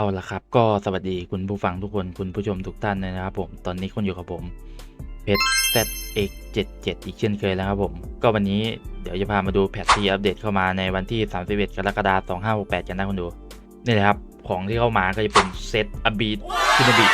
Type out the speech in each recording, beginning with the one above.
เอาละครับ ก็สวัสดีคุณผู้ฟังทุกคนคุณผู้ชมทุกท่านนะครับผมตอนนี้คุณอยู่กับผมเพชร ZX77 อีกเช่นเคยแล้วครับผม ก็วันนี้เดี๋ยวจะพามาดูแพทที่อัปเดตเข้ามาในวันที่ 31 กรกฎาคม2568 กันนะคุณดู นี่เลยครับ ของที่เข้ามาก็จะเป็นเซตอบีดชินบิ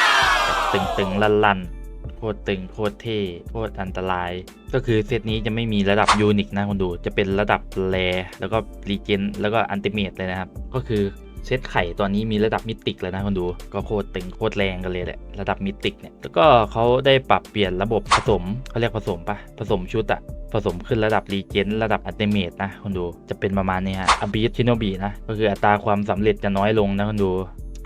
ตึงตึงๆ ลันลันๆ โคตรตึงโคตรเท่โคตรอันตราย ก็คือเซตนี้จะไม่มีระดับยูนิคนะคุณดู จะเป็นระดับแรแล้วก็รีเจนแล้วก็อันติเมตเลยนะครับ ก็คือ เซตไข่ตอนนี้มีระดับมิติกแล้วนะคุณดู ก็โคตรตึงโคตรแรงกันเลยแหละ ระดับมิติกเนี่ย แล้วก็เขาได้ปรับเปลี่ยนระบบผสมเขาเรียกผสมปะผสมชุดอะผสมขึ้นระดับรีเจนระดับอัตเมตนะคุณดู จะเป็นประมาณนี้ฮะอบีสชิโนบีนะ ก็คืออัตราความสำเร็จจะน้อยลงนะคุณดู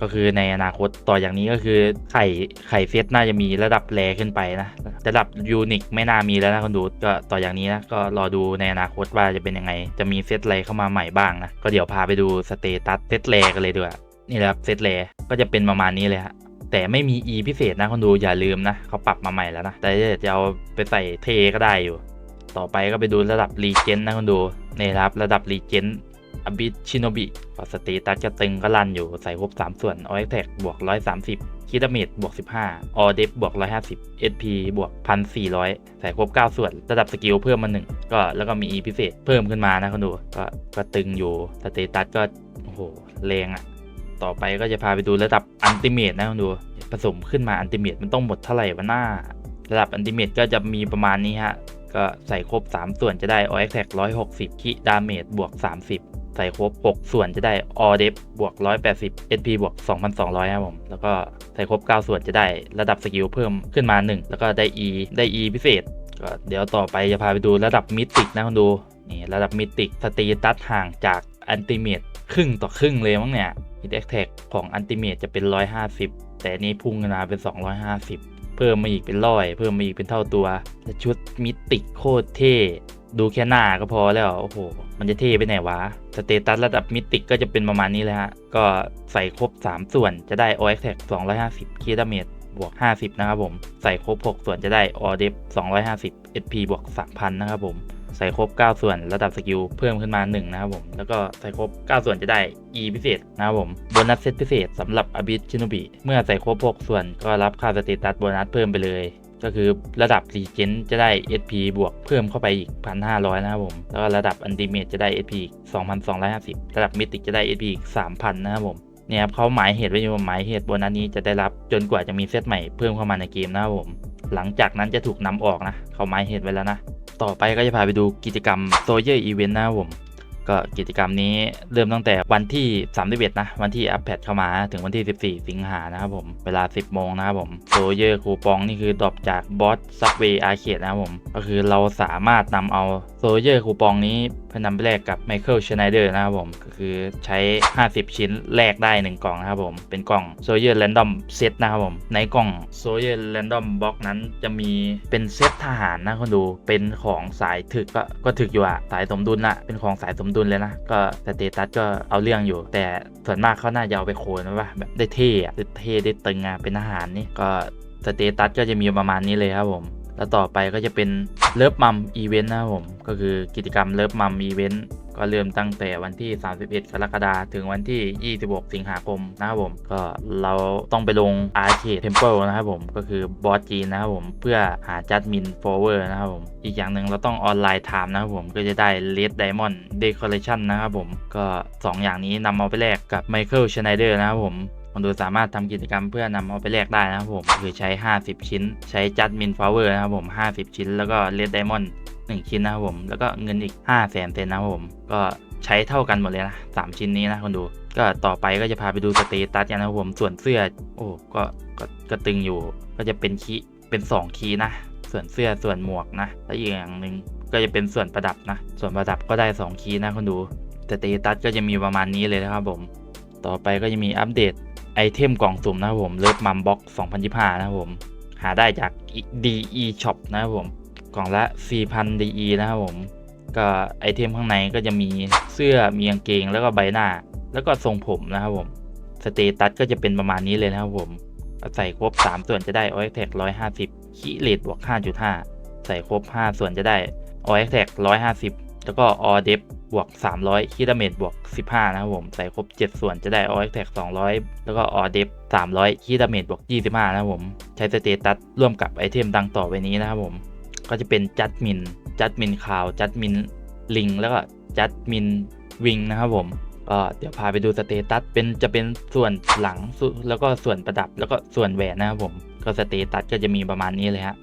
ก็คือในอนาคตต่ออย่างนี้ก็คือไข่ไข่เซตน่าจะมีระดับแรขึ้นไปนะ ระดับยูนิคไม่น่ามีแล้วนะคุณดูก็ต่ออย่างนี้นะก็รอดูในอนาคตว่าจะเป็นยังไง จะมีเซตอะไรเข้ามาใหม่บ้างนะก็เดี๋ยวพาไปดูสเตตัสเซตแรกันเลยดีกว่านี่แหละครับเซตแรก็จะเป็นประมาณนี้เลยฮะแต่ไม่มี E พิเศษนะคุณดูอย่าลืมนะเขาปรับมาใหม่แล้วนะ แต่จะเอาไปใส่เทก็ได้อยู่ ต่อไปก็ไปดูระดับรีเจนนะคุณดูนี่ครับระดับรีเจน อบิชิโนบิก็สเตตัสจะตึงก็ลันอยู่ใส่ครบ3ส่วนออยแท็กบวก130คิดาเมจบวก15ออเดฟบวก150 SP บวก1,400ใส่ครบ9ส่วน ระดับสกิลเพิ่มมา1ก็แล้วก็มี E พิเศษเพิ่มขึ้นมานะคุณดูก็ก็ตึงอยู่สเตตัสก็โอ้โหแรงอะต่อไปก็จะพาไปดูระดับอันติเมตนะคุณดูผสมขึ้นมาอันติเมตมันต้องหมดเท่าไหร่วะหน้า ระดับอันติเมตก็จะมีประมาณนี้ฮะ ก็ใส่ครบ 3 ส่วนจะได้ออยแท็ก160 คิดาเมจบวก 30 ใส่ครบ 6 ส่วนจะได้ออเดฟบวก 180 SP บวก 2,200ครับผม แล้วก็ใส่ครบ 9 ส่วนจะได้ระดับสกิลเพิ่มขึ้นมา 1 แล้วก็ได้ E ได้ E พิเศษ ก็เดี๋ยวต่อไปจะพาไปดูระดับมิติกนะคุณดู นี่ระดับมิติกสตีตัสห่างจากอันติเมตครึ่งต่อครึ่งเลยมั้งเนี่ยฮิตแอคแท็กของอันติเมตจะเป็น 150 แต่นี่พุ่งขึ้นมาเป็น 250 พิ่มมาอีกเป็นร้อยเพิ่มมาอีกเป็นเท่าตัวและชุดมิติโคตรเท่ดูแค่หน้าก็พอแล้วโอ้โห มันจะเท่ไปไหนวะ สเตตัสระดับมิติก็จะเป็นประมาณนี้เลยฮะ ก็ใส่ครบ 3 ส่วนจะได้ o x t a g 250คีดาเมจบวก 50 นะครับผม ใส่ครบ 6 ส่วนจะได้ o d e f 250 SP บวก 3,000 นะครับผม ใส่ครบ 9 ส่วนระดับสกิลเพิ่มขึ้นมา 1 นะครับผม แล้วก็ใส่ครบ 9 ส่วนจะได้ E พิเศษนะครับผมโบนัสเซตพิเศษสำหรับอบิชิโนบิเมื่อใส่ครบ 6 ส่วนก็รับค่าสเตตัสโบนัสเพิ่มไปเลยก็คือระดับรีเจนจะได้ SP บวกเพิ่มเข้าไปอีก 1,500 นะครับผม แล้วก็ระดับอันติเมตจะได้ SP อีก 2,250 ระดับมิติจะได้ SP อีก 3,000 นะครับผม เนี่ยครับเขาหมายเหตุไว้อยู่หมายเหตุโบนัสนี้จะได้รับจนกว่าจะมีเซตใหม่เพิ่มเข้ามาในเกมนะครับผม หลังจากนั้นจะถูกนำออกนะ เขาหมายเหตุไว้แล้วนะ ต่อไปก็จะพาไปดูกิจกรรมโซเยอร์อีเวนต์นะครับผม ก็กิจกรรมนี้เริ่มตั้งแต่วันที่31นะ วันที่อัปเดตเข้ามาถึงวันที่ 14 สิงหานะครับผม เวลา 10 โมงนะครับผมโซเยอร์คูปองนี่คือดรอปจากบอสซับเวย์อาร์เคดนะครับผม ก็คือเราสามารถนำเอาโซเยอร์คูปองนี้เพื่อนำไปแลกกับไมเคิลชไนเดอร์นะครับผม ก็คือใช้ 50 ชิ้นแลกได้ 1 กล่องนะครับผม เป็นกล่องโซเยอร์แรนดอมเซตนะครับผม ในกล่องโซเยอร์แรนดอมบ็อกนั้นจะมีเป็นเซตทหารนะคนดูเป็นของสายถึกก็ก็ถึกอยู่อะสายสมดุลอะเป็นของสายสมดุลเลยนะ ก็สเตตัสก็เอาเรื่องอยู่ แต่ส่วนมากเขาน่าจะเอาไปโคนว่าแบบได้เท่อะได้เท่ได้ตึงอะเป็นทหารนี่ก็สเตตัสก็จะมีประมาณนี้เลยครับผมแล้วต่อไปก็จะเป็นเลิฟมัมอีเวนต์นะครับผม ก็คือกิจกรรมเลิฟมัมอีเวนต์ ก็เริ่มตั้งแต่วันที่ 31 กรกฎาคมถึงวันที่ 26 สิงหาคมนะครับผม ก็เราต้องไปลง Arcade Temple นะครับผม ก็คือบอสจีนนะครับผม เพื่อหาจัดมินโฟเวอร์นะครับผม อีกอย่างหนึ่งเราต้องออนไลน์ไทม์นะครับผม ก็จะได้ Red Diamond Decoration นะครับผม ก็ 2 อย่างนี้นำเอาไปแลกกับ Michael Schneider นะครับผมคนดูสามารถทำกิจกรรมเพื่อนำเอาไปแลกได้นะครับผม คือใช้ 50 ชิ้น ใช้จัดมินฟลาเวอร์นะครับผม 50 ชิ้น แล้วก็เลดไดมอนด์ 1 ชิ้นนะครับผม แล้วก็เงินอีก 5 0 0แสนเซนนะครับผม ก็ใช้เท่ากันหมดเลยนะ3ชิ้นนี้นะคนดู ก็ต่อไปก็จะพาไปดูสเตตัสกันนะครับผม ส่วนเสื้อ โอ้ก็ก็ก็ตึงอยู่ ก็จะเป็นคีเป็น2คีนะ ส่วนเสื้อส่วนหมวกนะ แล้วอีกอย่างหนึ่งก็จะเป็นส่วนประดับนะ ส่วนประดับก็ได้ 2 คีนะคนดูสเตตัสก็จะมีประมาณนี้เลยนะครับผม ต่อไปก็จะมีอัปเดตไอเทมกล่องสุ่มนะครับผมเลิฟมัมบ็อก2025 นะครับผม หาได้จาก DE Shop นะครับผม กล่องละ 4,000 DE นะครับผม ก็ไอเทมข้างในก็จะมีเสื้อมีกางเกงแล้วก็ใบหน้า แล้วก็ทรงผมนะครับผมสเตตัสก็จะเป็นประมาณนี้เลยนะครับผมใส่ครบ 3 ส่วนจะได้ o x t a g 150คีเลตบวก 5.5 ใส่ครบ 5 ส่วนจะได้ o x t a g 150 แล้วก็ o d e p บวก 300คีดเมจบวก 15 นะครับผม ใส่ครบ 7 ส่วนจะได้ o x t a g 200 แล้วก็ o d e p 300คีดเมจบวก 25 นะครับผม ใช้สเตตัสร่วมกับไอเทมดังต่อไปนี้นะครับผม ก็จะเป็นจัดมินจัดมินคาวจัดมินลิงแล้วก็จัดมินวิงนะครับผมก็เดี๋ยวพาไปดูสเตตัสเป็นจะเป็นส่วนหลังแล้วก็ส่วนประดับแล้วก็ส่วนแหวนนะครับผมก็สเตตัสก็จะมีประมาณนี้เลยฮะ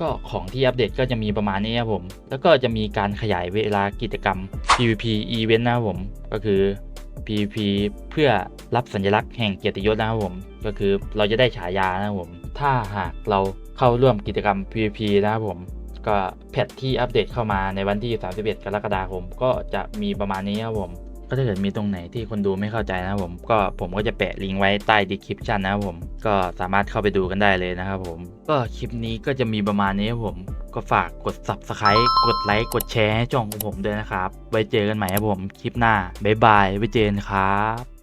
ก็ของที่อัปเดตก็จะมีประมาณนี้ครับผม แล้วก็จะมีการขยายเวลากิจกรรม PVP Event นะครับผม ก็คือ PVP เพื่อรับสัญลักษณ์แห่งเกียรติยศนะครับผม ก็คือเราจะได้ฉายานะครับผม ถ้าหากเราเข้าร่วมกิจกรรม PVP นะครับผม ก็แพทที่อัปเดตเข้ามาในวันที่ 31 กรกฎาคม ก็จะมีประมาณนี้ครับผม ก็ถ้าเกิดมีตรงไหนที่คนดูไม่เข้าใจนะครับผม ก็ผมก็จะแปะลิงก์ไว้ใต้ description นะครับผม ก็สามารถเข้าไปดูกันได้เลยนะครับผม ก็คลิปนี้ก็จะมีประมาณนี้ครับผม ก็ฝากกด subscribe กดไลค์ กดแชร์ให้ช่องของผมด้วยนะครับ ไว้เจอกันใหม่ครับผม คลิปหน้า บ๊ายบาย ไว้เจอกันครับ